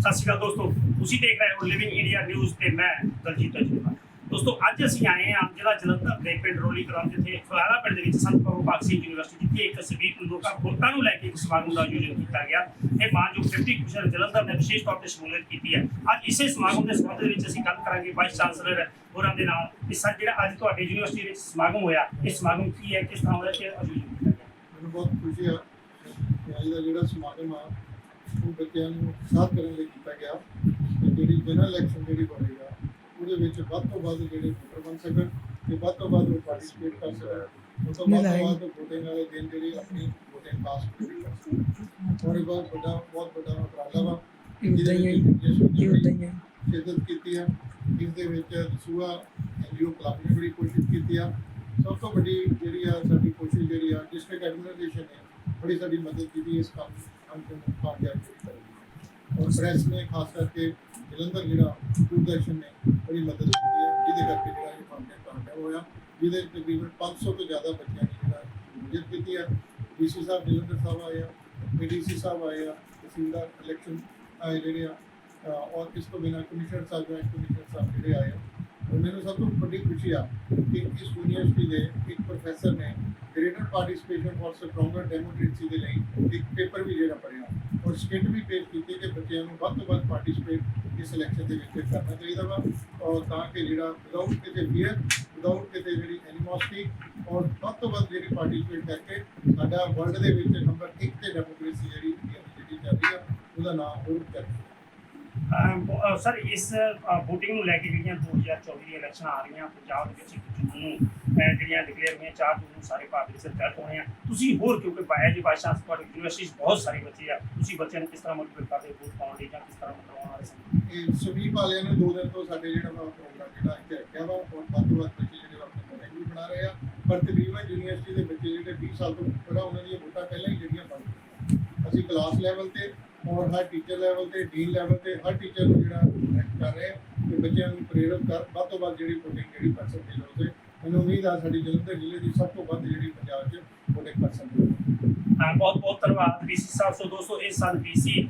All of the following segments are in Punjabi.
ਸਤਿ ਸ਼੍ਰੀ ਅਕਾਲ ਦੋਸਤੋ, ਤੁਸੀਂ ਦੇਖ ਰਹੇ ਹੋ ਲਿਵਿੰਗ ਇੰਡੀਆ ਨਿਊਜ਼ ਤੇ ਮੈਂ ਦਲਜੀਤ ਅਜੂਬਾ ਦੋਸਤੋ, ਅੱਜ ਅਸੀਂ ਆਏ ਹਾਂ ਜ਼ਿਲ੍ਹਾ ਜਲੰਧਰ ਦੇ ਪਿੰਡ ਰੋਲੀ ਕਲਾਂ ਜਿੱਥੇ ਫਲਾਣਾ ਪਿੰਡ ਦੇ ਵਿੱਚ ਸੰਤ ਪ੍ਰਭੂ ਭਗਤ ਸਿੰਘ ਯੂਨੀਵਰਸਿਟੀ ਜਿੱਥੇ ਇੱਕ ਸਬੀਤ ਲੋਕਾਂ ਵੋਟਾਂ ਨੂੰ ਲੈ ਕੇ ਇੱਕ ਸਮਾਗਮ ਦਾ ਆਯੋਜਨ ਕੀਤਾ ਗਿਆ। ਇਹ ਮਾਨਯੋਗ ਡਿਪਟੀ ਕਮਿਸ਼ਨਰ ਜਲੰਧਰ ਨੇ ਵਿਸ਼ੇਸ਼ ਤੌਰ ਤੇ ਸ਼ਮੂਲੀਅਤ ਕੀਤੀ ਹੈ। ਅੱਜ ਇਸੇ ਸਮਾਗਮ ਦੇ ਸੰਬੰਧ ਵਿੱਚ ਅਸੀਂ ਗੱਲ ਕਰਾਂਗੇ ਵਾਈਸ ਚਾਂਸਲਰ ਹੋਰਾਂ ਦੇ ਨਾਲ ਕਿ ਸਰ, ਜਿਹੜਾ ਅੱਜ ਤੁਹਾਡੀ ਯੂਨੀਵਰਸਿਟੀ ਵਿੱਚ ਸਮਾਗਮ ਹੋਇਆ, ਇਹ ਸਮਾਗਮ ਕੀ ਹੈ, ਕਿਸ ਤਰ੍ਹਾਂ ਹੋਇਆ ਕਿ ਆਯੋਜਨ ਕੀਤਾ ਗਿਆ? ਮੈਨੂੰ ਬਹੁਤ ਖੁਸ਼ੀ ਆ ਕਿ ਅੱਜ ਦਾ ਜਿਹੜਾ ਸਮਾਗਮ ਆ ਉਹ ਬੱਚਿਆਂ ਨੂੰ ਉਤਸ਼ਾਹਿਤ ਕਰਨ ਲਈ ਕੀਤਾ ਗਿਆ ਤੇ ਜਿਹੜੀ ਜਨਰਲ ਇਲੈਕਸ਼ਨ ਜਿਹੜੀ ਹੋਏਗਾ ਉਹਦੇ ਵਿੱਚ ਵੱਧ ਤੋਂ ਵੱਧ ਜਿਹੜੇ ਵੋਟਰ ਬਣ ਸਕਣ ਤੇ ਵੱਧ ਤੋਂ ਵੱਧ ਉਹ ਪਾਰਟਿਸਿਪੇਟ ਕਰ ਸਕਣ। ਉਹ ਤੋਂ ਵੱਧ ਤੋਂ ਵੱਧ ਵੋਟਿੰਗ ਵਾਲੇ ਦਿਨ ਜਿਹੜੀ ਆਪਣੀ ਵੋਟਿੰਗ ਕਾਸਟ ਕਰ ਸਕਣ। ਔਰ ਇਹ ਬਹੁਤ ਵੱਡਾ ਬਹੁਤ ਵੱਡਾ ਉਪਰਾਲਾ ਵਾ ਉਦਾਂ ਹੀ ਜਿਸ ਉਦਾਂ ਹੀ ਹੈ। ਸ਼ਿਰਕਤ ਕੀਤੀ ਆ ਇਸ ਦੇ ਵਿੱਚ ਸੂਆ ਐਨਜੀਓ ਕਲੱਬ ਨੇ ਬੜੀ ਕੋਸ਼ਿਸ਼ ਕੀਤੀ ਆ। ਸਭ ਤੋਂ ਵੱਡੀ ਜਿਹੜੀ ਆ ਸਾਡੀ ਕੋਸ਼ਿਸ਼ ਜਿਹੜੀ ਆ ਡਿਸਟ੍ਰਿਕਟ ਐਡਮਿਨਿਸਟ੍ਰੇਸ਼ਨ ਨੇ ਬੜੀ ਸਾਡੀ ਮਦਦ ਕੀਤੀ ਇਸ ਕੰਮ ਕੰਮ ਨੂੰ ਕਾਮਯਾਬ ਕੀਤੀ ਔਰ ਪ੍ਰੈਸ ਨੇ ਖਾਸ ਕਰਕੇ ਜਲੰਧਰ ਜਿਹੜਾ ਦੂਰਦਰਸ਼ਨ ਨੇ ਬੜੀ ਮਦਦ ਕੀਤੀ ਹੈ ਜਿਹਦੇ ਕਰਕੇ ਜਿਹੜਾ ਇਹ ਕੰਮ ਕਾਮਯਾਬ ਹੋਇਆ ਜਿਹਦੇ ਤਕਰੀਬਨ 500 ਤੋਂ ਜ਼ਿਆਦਾ ਬੱਚਿਆਂ ਨੇ ਜਿਹੜਾ ਮਦਦ ਕੀਤੀ ਆ ਡੀਸੀ ਸਾਹਿਬ ਜਲੰਧਰ ਸਾਹਿਬ ਆਏ ਆ ਏਡੀਸੀ ਸਾਹਿਬ ਆਏ ਆ ਤਹਿਸੀਲਦਾਰ ਇਲੈਕਸ਼ਨ ਆਏ ਜਿਹੜੇ ਆ ਅ, ਔਰ ਇਸ ਤੋਂ ਬਿਨਾਂ ਕਮਿਸ਼ਨਰ ਸਾਹਿਬ ਜੁਆਇੰਟ ਕਮਿਸ਼ਨਰ ਸਾਹਿਬ ਜਿਹੜੇ ਆਏ ਆ ਔਰ ਮੈਨੂੰ ਸਭ ਤੋਂ ਵੱਡੀ ਖੁਸ਼ੀ ਆ ਕਿ ਇਸ ਯੂਨੀਵਰਸਿਟੀ ਦੇ ਇੱਕ ਪ੍ਰੋਫੈਸਰ ਨੇ greater participation for stronger democracy ਦੇ ਲਈ ਇੱਕ ਪੇਪਰ ਵੀ ਜਿਹੜਾ ਪੜਿਆ ਔਰ ਸਕਿੱਟ ਵੀ ਪੇਸ਼ ਕੀਤੀ ਕਿ ਬੱਚਿਆਂ ਨੂੰ ਵੱਧ ਤੋਂ ਵੱਧ ਪਾਰਟਿਸਿਪੇਟ ਇਸ ਇਲੈਕਸ਼ਨ ਦੇ ਵਿੱਚ ਕਰਨਾ ਚਾਹੀਦਾ ਵਾ। ਔਰ ਤਾਂ ਕਿ ਜਿਹੜਾ ਵਿਦਆਊਟ ਕਿਤੇ ਫੀਅਰ ਵਿਦਆਊਟ ਕਿਤੇ ਜਿਹੜੀ ਐਨੀਮੋਸਿਟੀ ਔਰ ਵੱਧ ਤੋਂ ਵੱਧ ਜਿਹੜੀ ਪਾਰਟਿਸਿਪੇਟ ਕਰਕੇ ਸਾਡਾ ਵਰਲਡ ਦੇ ਵਿੱਚ ਨੰਬਰ 1 ਤੇ ਡੈਮੋਕ੍ਰੇਸੀ ਜਿਹੜੀ ਜਿਹੜੀ ਚੱਲ ਰਹੀ ਆ, ਉਹਦਾ ਨਾਮ ਹੋਰ ਉੱਚਾ ਸਰ ਇਸ VOTING ਨੂੰ ਲੈ ਕੇ ਜਿਹੜੀਆਂ 2024 ਦੀਆਂ ਇਲੈਕਸ਼ਨ ਆ ਰਹੀਆਂ, ਪੰਜਾਬ ਦੇ ਵਿੱਚ ਇੱਕ ਜੂਨ ਨੂੰ ਅ, ਜਿਹੜੀਆਂ ਡਿਕਲੇਅਰ ਹੋਈਆਂ 4 ਜੂਨ ਨੂੰ ਸਾਰੇ ਭਾਰਤ ਵਿੱਚ ਰਿਜ਼ਲਟ ਹੋਣੇ ਆ। ਤੁਸੀਂ ਹੋਰ ਕਿਉਂਕਿ ਪਾਇਆ ਜੀ? ਬਾਈ ਚਾਂਸ ਯੂਨੀਵਰਸਿਟੀ ਬਹੁਤ ਸਾਰੇ ਬੱਚੇ ਆ। ਤੁਸੀਂ ਬੱਚਿਆਂ ਨੂੰ ਕਿਸ ਤਰ੍ਹਾਂ ਮੋਟੀਵੇਟ ਕਰਦੇ ਵੋਟ ਪਾਉਣ ਲਈ ਜਾਂ ਕਿਸ ਤਰ੍ਹਾਂ ਕਰਵਾਉਣ ਵਾਲੇ ਸਨ ਇਹ ਵਾਲਿਆਂ ਨੇ ਦੋ ਦਿਨ ਤੋਂ ਸਾਡੇ ਜਿਹੜਾ ਵਾ ਪ੍ਰੋਗਰਾਮ ਜਿਹੜਾ ਇੱਥੇ ਰੱਖਿਆ ਵਾ ਔਰ ਵੱਧ ਤੋਂ ਵੱਧ ਬੱਚੇ ਜਿਹੜੇ ਆਪਣੇ ਮੋਬਾਈਲ ਵੀ ਬਣਾ ਰਹੇ ਆ। ਪਰ ਤਕਰੀਬਨ ਯੂਨੀਵਰਸਿਟੀ ਦੇ ਬੱਚੇ ਜਿਹੜੇ 20 ਸਾਲ ਤੋਂ ਉੱਪਰ ਆ ਉਹਨਾਂ ਦੀਆਂ ਵੋਟਾਂ ਪਹਿਲਾਂ ਹੀ ਜਿਹੜੀਆਂ ਬਣ ਗਈਆਂ। ਅਸੀਂ ਕਲਾਸ ਲੈਵਲ ਤੇ ਔਰ ਹਰ ਟੀਚਰ ਲੈਵਲ ਤੇ ਡੀਨ ਲੈਵਲ ਤੇ ਹਰ ਟੀਚਰ ਨੂੰ ਜਿਹੜਾ ਕਰ ਰਹੇ ਆ ਕਿ ਬੱਚਿਆਂ ਨੂੰ ਪ੍ਰੇਰਿਤ ਕਰ ਵੱਧ ਤੋਂ ਵੱਧ ਜਿਹੜੀ VOTING ਜਿਹੜੀ ਪਰਸੈਂਟੇਜ ਹੋਵੇ ਮੈਨੂੰ ਉਮੀਦ ਆ ਸਾਡੀ ਜਲੰਧਰ ਜ਼ਿਲ੍ਹੇ ਦੀ ਸਭ ਤੋਂ ਵੱਧ ਜਿਹੜੀ ਪੰਜਾਬ 'ਚ VOTING ਪਰਸੈਂਟੇਜ ਬਹੁਤ ਬਹੁਤ ਧੰਨਵਾਦ ਬੀਸੀ ਸਾਹਿਬ। ਸੋ ਦੋਸਤੋ ਇਹ ਸਨ ਬੀਸੀ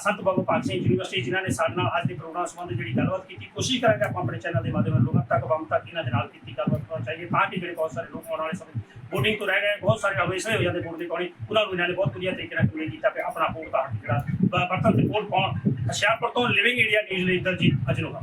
ਸੰਤ ਬਾਬਾ ਭਾਗ ਸਿੰਘ ਯੂਨੀਵਰਸਿਟੀ, ਜਿਨ੍ਹਾਂ ਨੇ ਸਾਡੇ ਨਾਲ ਅੱਜ ਦੇ ਪ੍ਰੋਗਰਾਮ ਸੰਬੰਧ ਜਿਹੜੀ ਗੱਲਬਾਤ ਕੀਤੀ, ਕੋਸ਼ਿਸ਼ ਕਰਾਂਗੇ ਆਪਾਂ ਆਪਣੇ ਚੈਨਲ ਦੇ ਮਾਧਿਅਮ ਨਾਲ ਲੋਕਾਂ ਤੱਕ ਬੰਮ ਤੱਕ ਇਹਨਾਂ ਦੇ ਨਾਲ ਕੀਤੀ ਗੱਲਬਾਤ ਪਹੁੰਚਾਈਏ ਤਾਂ ਕਿ ਜਿਹੜੇ ਬਹੁਤ ਸਾਰੇ ਲੋਕ ਆਉਣ ਵਾਲੇ ਸਮੇਂ ਵੋਟਿੰਗ ਤੋਂ ਰਹਿ ਗਏ, ਬਹੁਤ ਸਾਰੇ ਹਮੇਸ਼ਾ ਹੋ ਜਾਂਦੇ ਵੋਟ ਦੇ ਪਾਉਣੀ ਉਹਨਾਂ ਨੂੰ ਇਹਨਾਂ ਨੇ ਬਹੁਤ ਵਧੀਆ ਤਰੀਕੇ ਨਾਲ ਕਮਿਊਨਿਕੇਟ ਕੀਤਾ ਕਿ ਆਪਣਾ ਵੋਟ ਦਾ ਜਿਹੜਾ ਬਰਤਨ ਤੇ ਵੋਟ ਪਾਉਣ, ਹੁਸ਼ਿਆਰਪੁਰ ਤੋਂ ਲਿਵਿੰਗ ਇੰਡੀਆ ਨਿਊਜ਼ ਲਈ ਦਲਜੀਤ ਅਜਨੋਹਾ